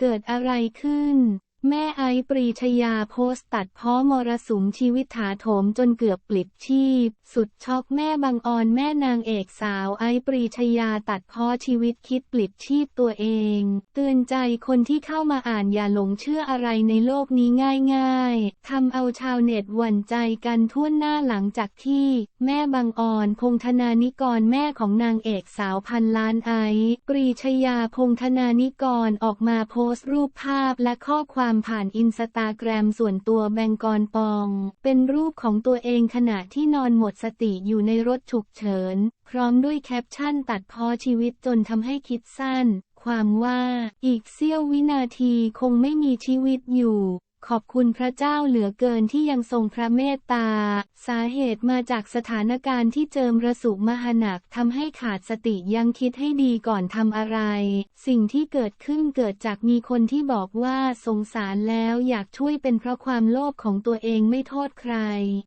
เกิดอะไรขึ้น แม่ไอซ์ปรีชยาโพสต์ตัดเพ้อมรสุมชีวิตถาโถมจนเกือบปลิดชีพ สุดช็อกแม่บางออนแม่นางเอกสาวไอซ์ปรีชยาตัดเพ้อชีวิตคิดปลิดชีพตัวเอง เตือนใจคนที่เข้ามาอ่านอย่าหลงเชื่ออะไรในโลกนี้ง่ายๆทำเอาชาวเน็ตหวั่นใจกันทั่วหน้าหลังจากที่ แม่บางออนพงธนานิกรแม่ของนางเอกสาวพันล้านไอซ์ปรีชยาพงธนานิกรออกมาโพสต์รูปภาพและข้อความผ่านอินสตาแกรมส่วนตัวแบงกอนปอง เป็นรูปของตัวเองขณะที่นอนหมดสติอยู่ในรถฉุกเฉิน พร้อมด้วยแคปชั่นตัดพอชีวิตจนทำให้คิดสั้น ความว่าอีกเสี้ยววินาทีคงไม่มีชีวิตอยู่ ขอบคุณพระเจ้าเหลือเกินที่ยังทรงพระเมตตา สาเหตุมาจากสถานการณ์ที่เจิมระสุมหนักทำให้ขาดสติยังคิดให้ดีก่อนทำอะไร สิ่งที่เกิดขึ้นเกิดจากมีคนที่บอกว่าสงสารแล้วอยากช่วยเป็นเพราะความโลภของตัวเองไม่โทษใคร